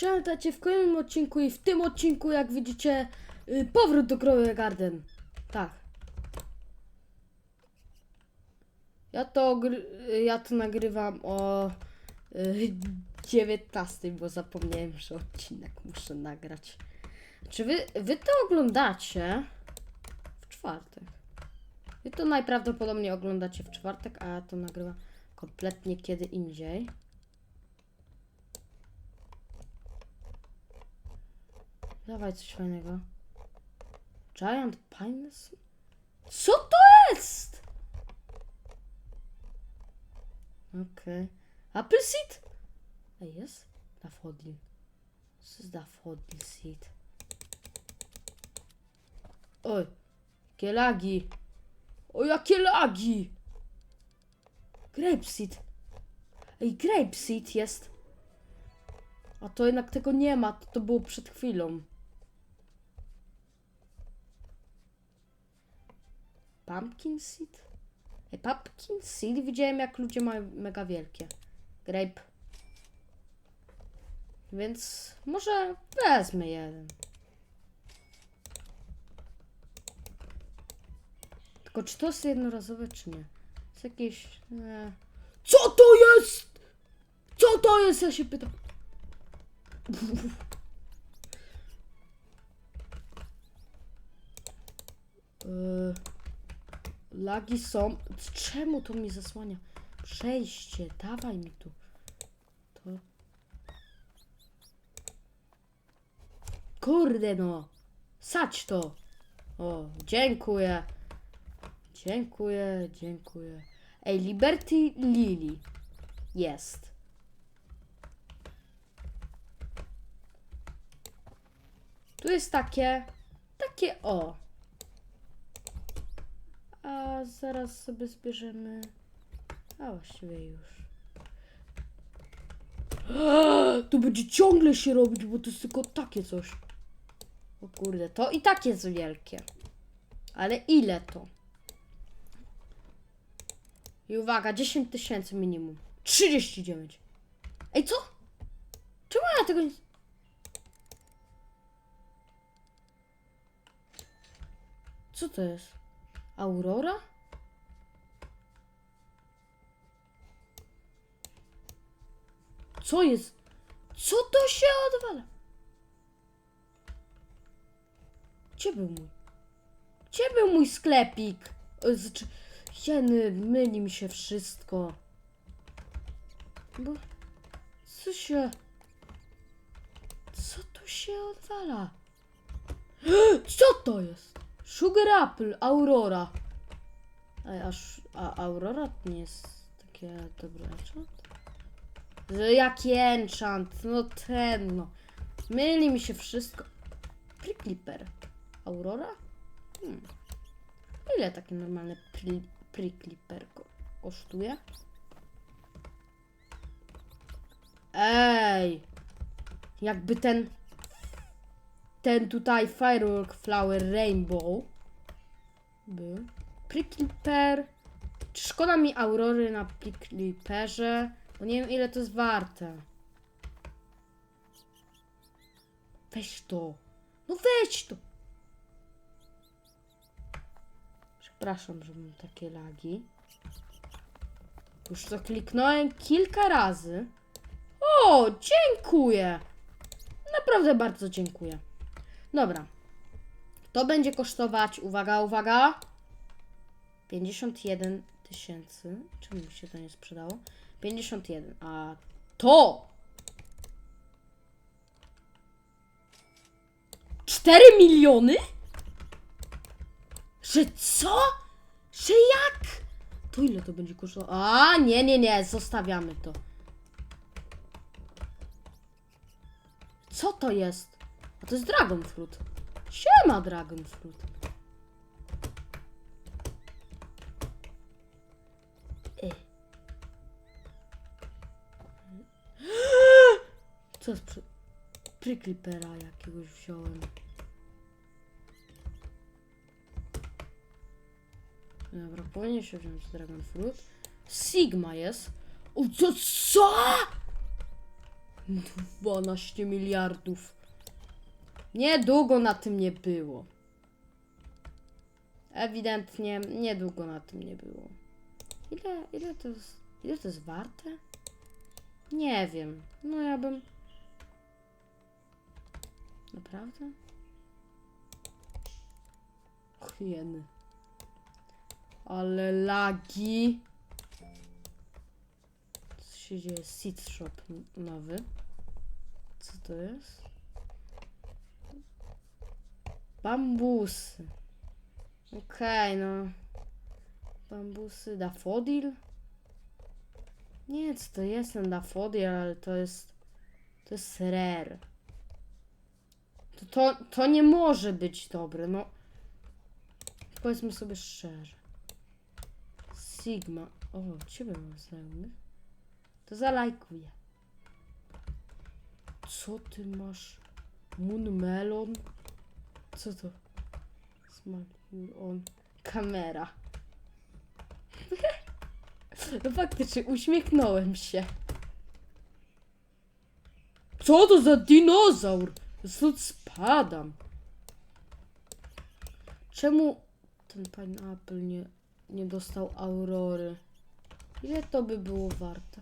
Pamiętajcie w kolejnym odcinku i w tym odcinku, jak widzicie, y, powrót do Grove Garden. Tak. Ja to, y, ja to nagrywam o y, 19, bo zapomniałem, że odcinek muszę nagrać. Czy wy, wy to oglądacie w czwartek? Wy to najprawdopodobniej oglądacie w czwartek, a ja to nagrywam kompletnie kiedy indziej. Dawaj coś fajnego. Giant Pines? Co to jest? Okej. Apple Seed? Ej, jest? Daffodil. Co jest Daffodil Seed? Oj, jakie lagi. O, jakie lagi. Grape Seed. Ej, Grape Seed jest. A to jednak tego nie ma, to, to było przed chwilą. Pumpkin seed? Ej, pumpkin seed widziałem jak ludzie mają mega wielkie. Grape. Więc może wezmę jeden. Tylko czy to jest jednorazowe, czy nie? Jest jakieś... Nie. Co to jest? Co to jest? Ja się pytam. Yy, lagi są. Czemu to mi zasłania? Przejście, dawaj mi tu. To. Kurde no. Sać to. O, dziękuję. Dziękuję, dziękuję. Ej, Liberty Lily. Jest. Tu jest takie, takie o. Zaraz sobie zbierzemy. A właściwie już. Tu będzie ciągle się robić, bo to jest tylko takie coś. O kurde, to i tak jest wielkie. Ale ile to? I uwaga, 10 tysięcy minimum. 39. Ej, co? Czemu ja tego nie... Co to jest? Aurora? Co jest? Co to się odwala? Gdzie był mój? Gdzie był mój sklepik? Znaczy, jeny, myli mi się wszystko. Bo... Co się... Co tu się odwala? Co to jest? Sugar Apple, Aurora. Aż, a Aurora to nie jest takie dobre enchant? Że Jaki enchant? No ten no. Myli mi się wszystko. Prickliper. Aurora? Hmm. Ile takie normalne pri, Prickliper ko- kosztuje? Ej! Jakby ten ten tutaj Firework Flower Rainbow był. Prickliper. Szkoda mi Aurory na Prickliperze? Bo nie wiem ile to jest warte. Weź to. No weź to. Przepraszam, że mam takie lagi. Już to kliknąłem kilka razy. O, dziękuję. Naprawdę bardzo dziękuję. Dobra. To będzie kosztować, uwaga, uwaga, 51 tysięcy. Czemu się to nie sprzedało? 51, a to 4 miliony? Że co? Że jak? To ile to będzie kosztowało? A, nie, nie, nie, zostawiamy to. Co to jest? To jest Dragon Fruit. Siema Dragon Fruit. Ej. Co jest przy... Pricklippera jakiegoś wziąłem. Dobra, powinien się wziąć Dragon Fruit. Sigma jest. O, co? Co? 12 miliardów. Niedługo na tym nie było. Ewidentnie niedługo na tym nie było. Ile, ile to jest, ile to jest warte? Nie wiem. No ja bym... Naprawdę? Jeny. Ale lagi. Co się dzieje? Seed Shop nowy. Co to jest? Bambusy. Okej, no. Bambusy. Dafodil? Nie co to jest ten dafodil, ale to jest... To jest rare. To, to, to nie może być dobre, no. Powiedzmy sobie szczerze. Sigma. O, ciebie mam znajomych. To zalajkuję. Co ty masz? Moon Melon? Co to? Smile on. Kamera. No faktycznie, uśmiechnąłem się. Co to za dinozaur? Stąd spadam. Czemu ten pineapple nie, nie dostał aurory? Ile to by było warte?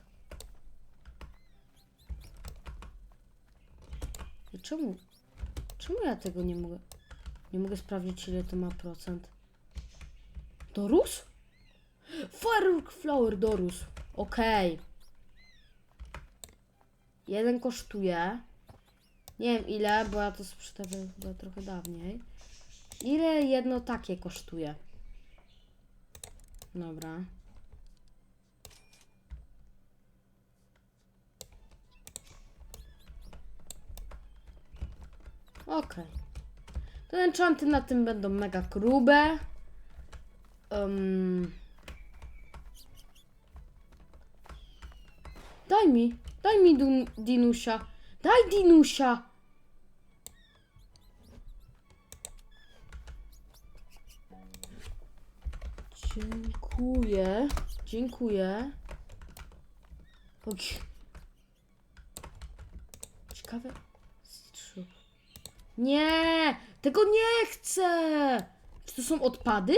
I czemu? Czemu ja tego nie mogę? Nie mogę sprawdzić ile to ma procent. Dorósł? Firework Flower dorósł. Okej. Jeden kosztuje. Nie wiem ile, bo ja to sprzedaję chyba trochę dawniej. Ile jedno takie kosztuje? Dobra. Okej. To enchanty na tym będą mega grube. Um. Daj mi, daj mi dun, dinusia. Daj dinusia. Dziękuję. Dziękuję. Ok. Ciekawe. Nie! Tego nie chcę! Czy to są odpady?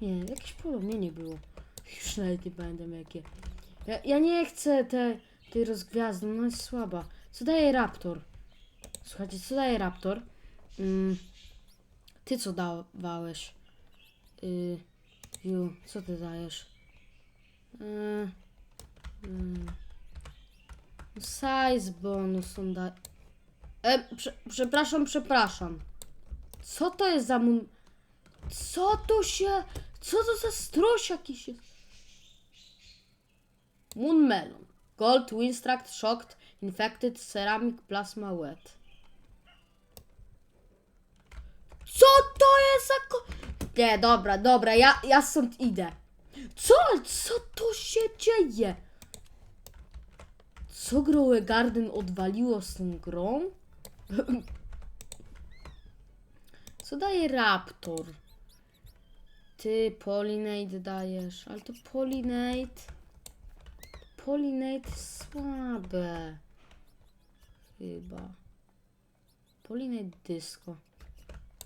Nie, jakieś poromienie było. Już nawet nie pamiętam jakie. Ja, ja nie chcę te, tej rozgwiazdy, ona jest słaba. Co daje Raptor? Słuchajcie, co daje Raptor? Mm, ty co dawałeś? Y, Ju, co ty dajesz? Y, mm. Size bonus on da... E, prze, przepraszam, przepraszam. Co to jest za mun... Co to się... Co to za stroś jakiś jest? Moon Melon. Gold, Winstruct, Shocked, Infected, Ceramic, Plasma, Wet. Co to jest za ko... Nie, dobra, dobra, ja, ja stąd idę. Co? Co to się dzieje? Co Growe Garden odwaliło z tą grą? Co daje Raptor? Ty Pollinate dajesz, ale to Pollinate... Pollinate słabe. Chyba. Pollinate Disco.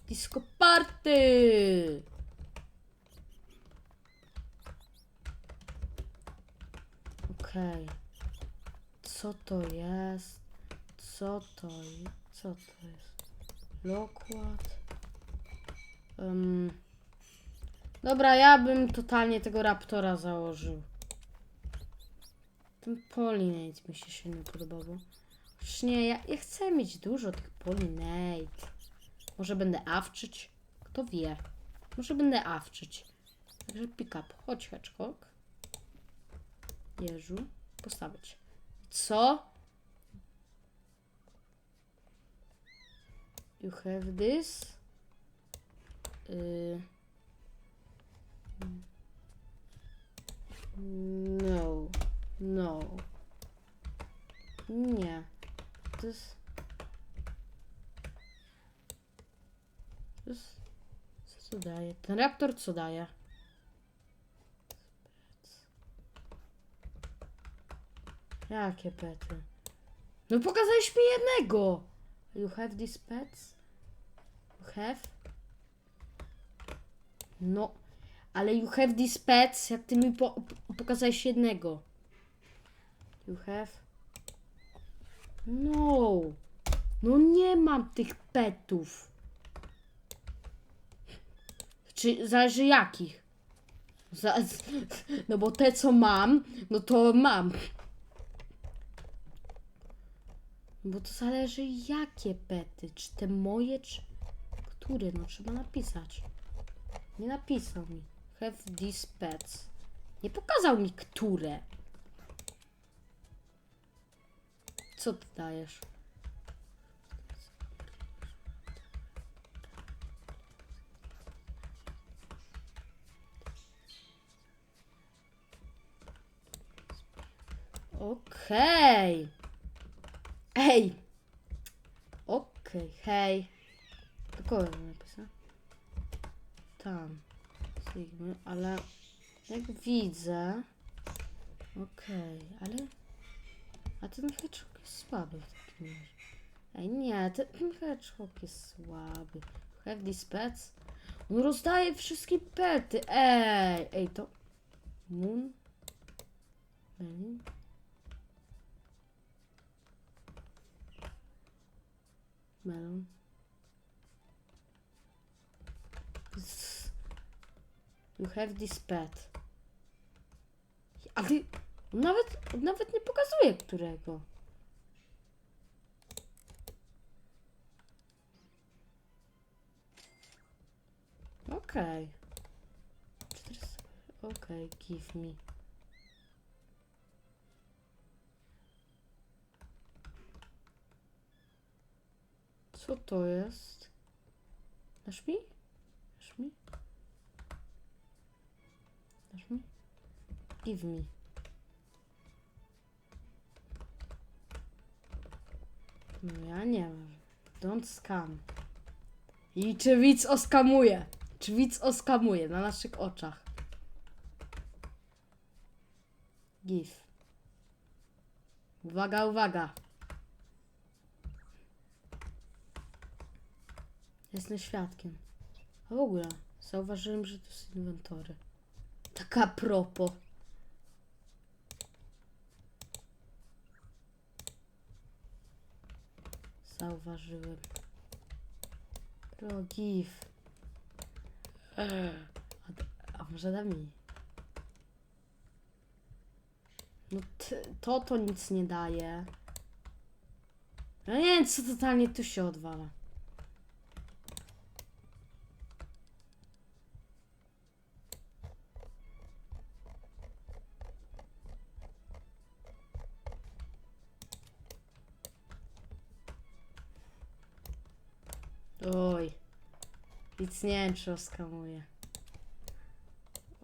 Disco Party! Okej. Co to jest? Co to jest? Co to jest? Lockwood? Um. Dobra, ja bym totalnie tego Raptora założył. Ten Pollinate mi się silnie podobało. Chociaż nie, ja, ja chcę mieć dużo tych Pollinate. Może będę awczyć? Kto wie? Może będę awczyć. Także pick up. Chodź, Hedgehog. Jeżu. Postawić. Co? You have this. Y... No. No. Nie. To jest... To jest... Co to daje? Ten raptor co daje? Jakie pety? No pokazałeś mi jednego! You have these pets? You have? No, ale you have these pets, jak ty mi po, po- pokazałeś jednego. You have? No. No nie mam tych petów. Czy zależy jakich? No bo te co mam, no to mam. Bo to zależy jakie pety. Czy te moje, czy które? No trzeba napisać. Nie napisał mi. Have these pets. Nie pokazał mi które. Co ty dajesz? Okej. Ej. Okej, hej. Do kogo mam napisać? Tam. Sigmy, ale jak widzę. Okej, ale. A ten hedgehog jest słaby w takim razie. Ej, nie, ten hedgehog jest słaby. Have these pets? On rozdaje wszystkie pety. Ej, ej, to. Moon? Melin? Melon. You have this pet. Ale nawet, nawet nie pokazuje którego. Okej. Okay. Okej, give me. Co to jest? Dasz mi? Dasz mi? Dasz mi? Give me. No ja nie wiem. Don't scam. I czy widz oskamuje? Czy widz oskamuje na naszych oczach? Give. Uwaga, uwaga. Jestem świadkiem. A w ogóle zauważyłem, że to są inwentory. Taka propos. Zauważyłem. Pro gif. A, a może da mi? No to to nic nie daje. Ja nie co totalnie tu się odwala. Oj. Nic nie wiem, czy.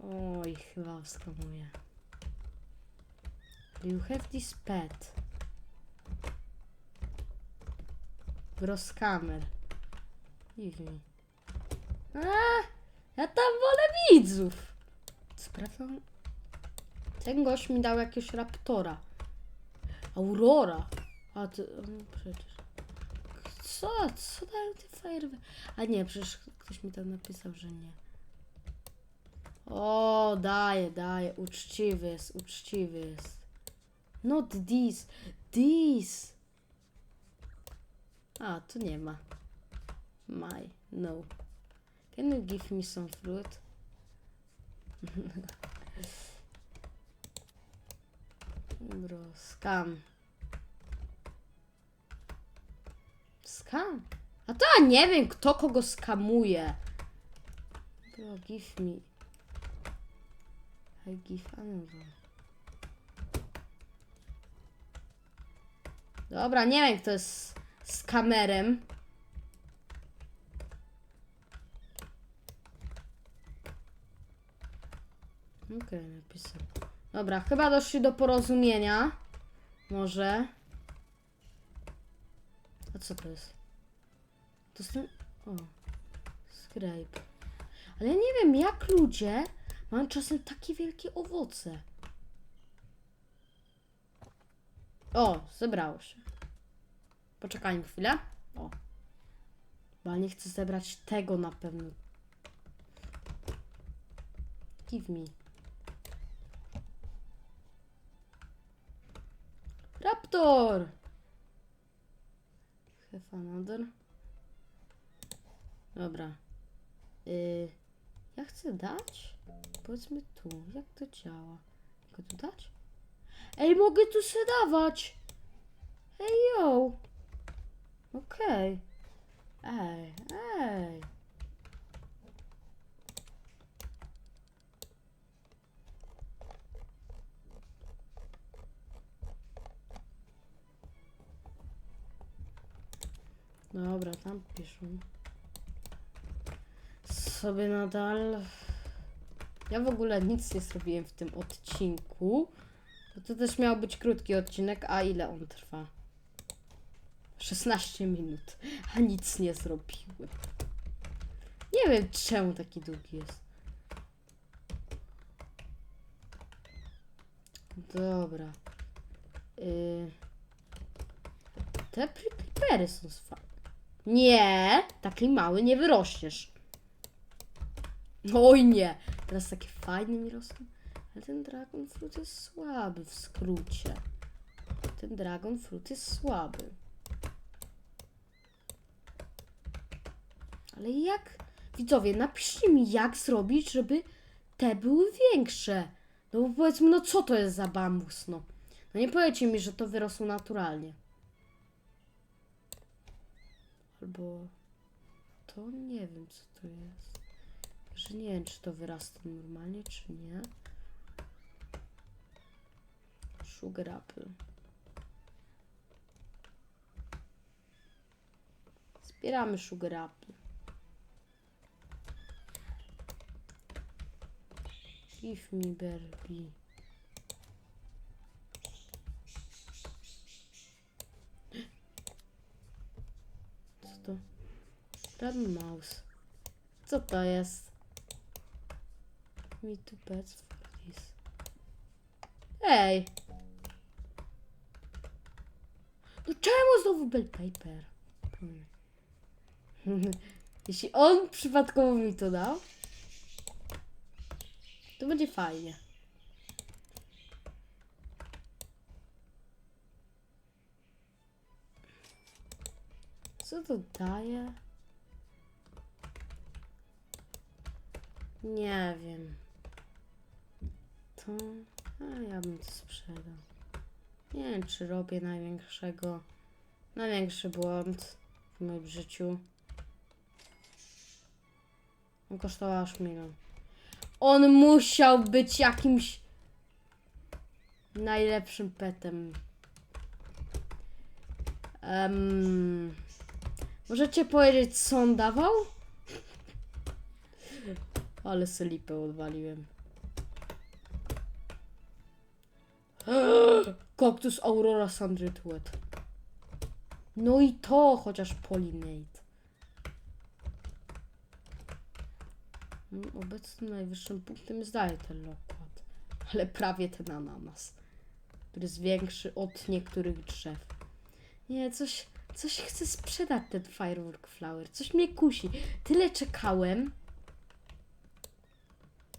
Oj, chyba oskamuje. Do you have this pet? Groskamer. Give. A, ja tam wolę widzów. Sprawdzam. Ten gość mi dał jakiegoś raptora. Aurora. A ty, no przecież. Co? Co dają te fajerwy? A nie, przecież ktoś mi tam napisał, że nie. O, daje, daje. Uczciwy jest, uczciwy jest. Not this. This. A, tu nie ma. My. No. Can you give me some fruit? Bro, scam. Skam? A to ja nie wiem, kto kogo skamuje. Bro, give me. I give another. Dobra, nie wiem, kto jest z kamerem. Okej, napisał. Dobra, chyba doszli do porozumienia. Może. A co to jest? To jest ten... O. Scrape. Ale ja nie wiem, jak ludzie mają czasem takie wielkie owoce. O, zebrało się. Poczekajmy chwilę. O. Bo nie chcę zebrać tego na pewno. Give me. Raptor! Have another. Dobra. Y, ja chcę dać? Powiedzmy tu. Jak to działa? Mogę tu dać? Ej, mogę tu se dawać! Ej, yo! Okej. Ej, ej. Dobra, tam piszą. Sobie nadal. Ja w ogóle nic nie zrobiłem w tym odcinku. To, też miał być krótki odcinek, a ile on trwa? 16 minut, a nic nie zrobiłem. Nie wiem czemu taki długi jest. Dobra. Y... Te creepery są fajne. Nie, taki mały nie wyrośniesz. Oj nie, teraz takie fajne mi rosną. Ale ten dragon fruit jest słaby w skrócie. Ten dragon fruit jest słaby. Ale jak? Widzowie, napiszcie mi jak zrobić, żeby te były większe. No bo powiedzmy, no co to jest za bambus, no. No nie powiecie mi, że to wyrosło naturalnie. Albo to nie wiem co to jest. Że nie wiem, czy to wyrasta normalnie, czy nie. Sugar apple. Zbieramy sugar apple. Give me berry. Co to? Red mouse. Co to jest? Me two pets for this. Ej! No czemu znowu bell paper? Jeśli on przypadkowo mi to dał, to będzie fajnie. Co to daje? Nie wiem. To. A ja bym to sprzedał. Nie wiem, czy robię największego. Największy błąd w moim życiu. On kosztował aż milion. On musiał być jakimś najlepszym petem. Em, możecie powiedzieć, co on dawał? Ale selipę odwaliłem. Kaktus Aurora Sandred Wet. No i to chociaż Pollinate. Mm, Obecnym najwyższym punktem dalej ten lokład. Ale prawie ten ananas. Który jest większy od niektórych drzew. Nie, coś, coś chcę sprzedać ten Firework Flower. Coś mnie kusi. Tyle czekałem.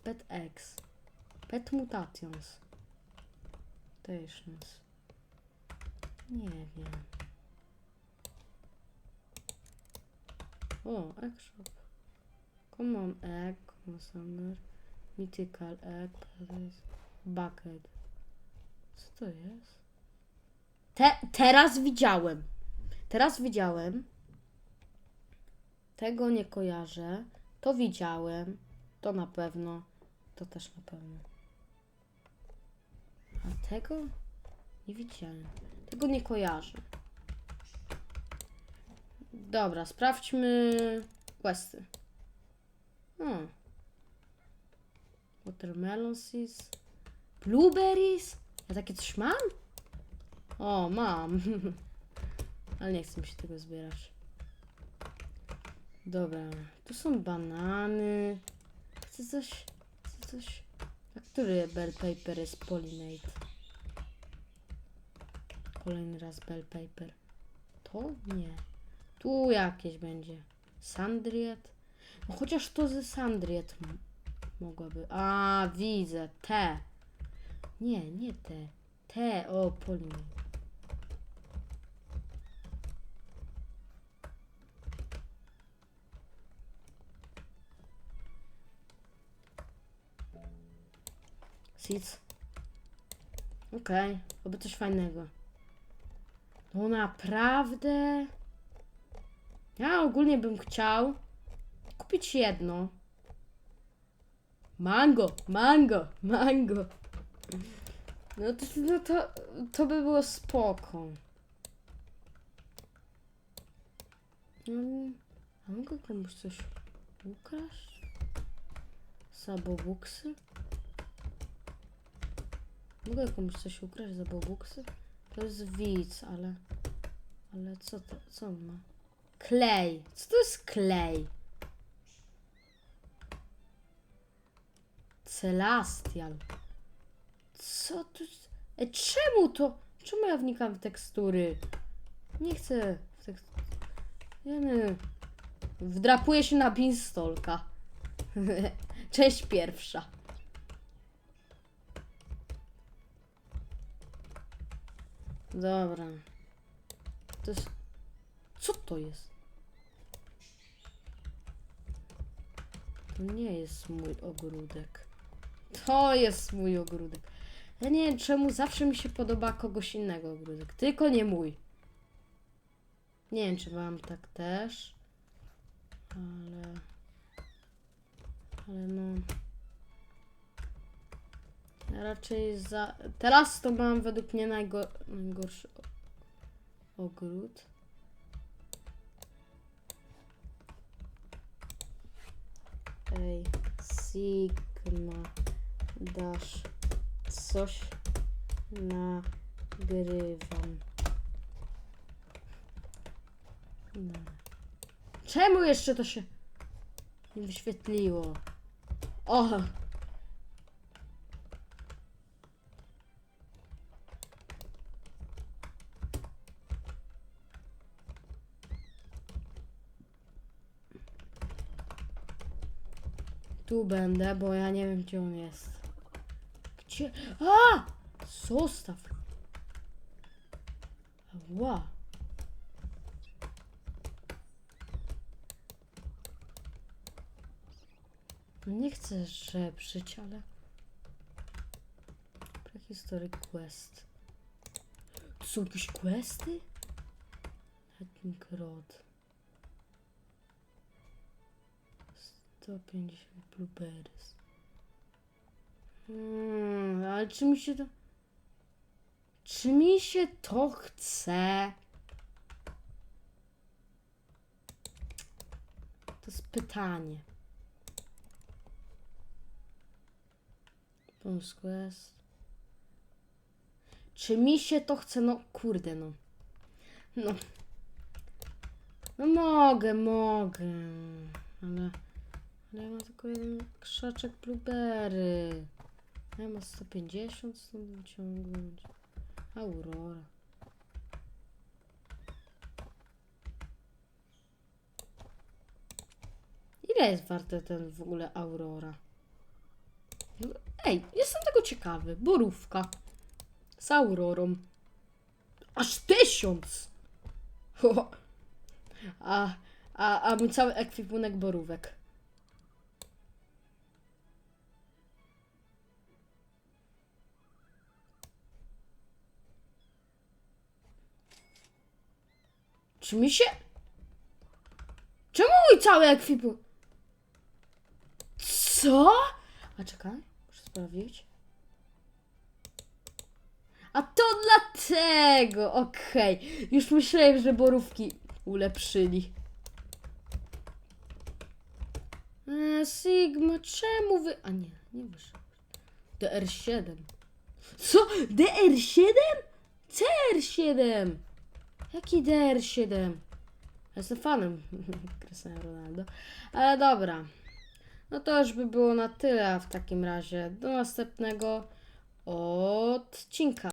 Pet X. Pet Mutations. Mutations. Nie wiem. O, Egg Shop. Common Egg, Common Summer, Mythical Egg, Bucket. Co to jest? Te, teraz widziałem. Teraz widziałem. Tego nie kojarzę. To widziałem. To na pewno. To też na pewno. A tego nie widziałem. Tego nie kojarzę. Dobra, sprawdźmy questy. Hmm. Watermelon seeds. Blueberries? Ja takie coś mam? O, mam. Ale nie chcę mi się tego zbierać. Dobra, tu są banany. Chcę coś. Chcę coś. A który bell paper jest pollinate? Kolejny raz bell paper. To? Nie. Tu jakieś będzie. Sandriet? No chociaż to ze Sandriet mogłaby. A, widzę. Te. Nie, nie te. Te, o, Polin. Seeds. Okej, oby coś fajnego. No naprawdę? Ja ogólnie bym chciał kupić jedno. Mango, mango, mango. No to, no to, to by było spoko. Mm, A mogę komuś coś ukraść? Sabobuksy? Mogę komuś coś ukraść za bobuksy? To jest widz, ale... Ale co to, co on ma? Klej. Co to jest klej? Celastial. Co to jest? E, czemu to? Czemu ja wnikam w tekstury? Nie chcę w tekstury. Wiemy. Wdrapuję się na pinstolka. Część pierwsza. Dobra. To jest... Co to jest? To nie jest mój ogródek. To jest mój ogródek. Ja nie wiem czemu zawsze mi się podoba kogoś innego ogródek. Tylko nie mój. Nie wiem czy mam tak też. Ale... Ale no... Raczej za... Teraz to mam według mnie najgo... najgorszy ogród. Ej, Sigma dasz coś nagrywam. No. Czemu jeszcze to się nie wyświetliło? O! Tu będę, bo ja nie wiem gdzie on jest. Gdzie? A! Zostaw. Ła. No Nie chcę żebrzyć, ale... Prehistoric quest. To są jakieś questy? Ethnic Road. 150 blueberries. Hmm, ale czy mi się to... Czy mi się to chce? To jest pytanie. Bonus quest. Czy mi się to chce? No kurde no. No. No mogę, mogę. Ale... Ale ja mam tylko jeden krzaczek blueberry. Ja mam 150 stąd wyciągnąć. Aurora. Ile jest warte ten w ogóle Aurora? No, Ej, jestem tego ciekawy. Borówka. Z Aurorą. Aż tysiąc! Ho. A, a, a mój cały ekwipunek borówek. Czy mi się... Czemu mój cały ekwipunek... Co? A czekaj, muszę sprawdzić. A to dlatego, okej. Już myślałem, że borówki ulepszyli. E, Sigma, czemu wy... A nie, nie wyszło. DR7. Co? DR7? CR7! Jaki DR7? Ja Jestem fanem Cristiano Ronaldo. Ale dobra. No to już by było na tyle w takim razie. Do następnego odcinka.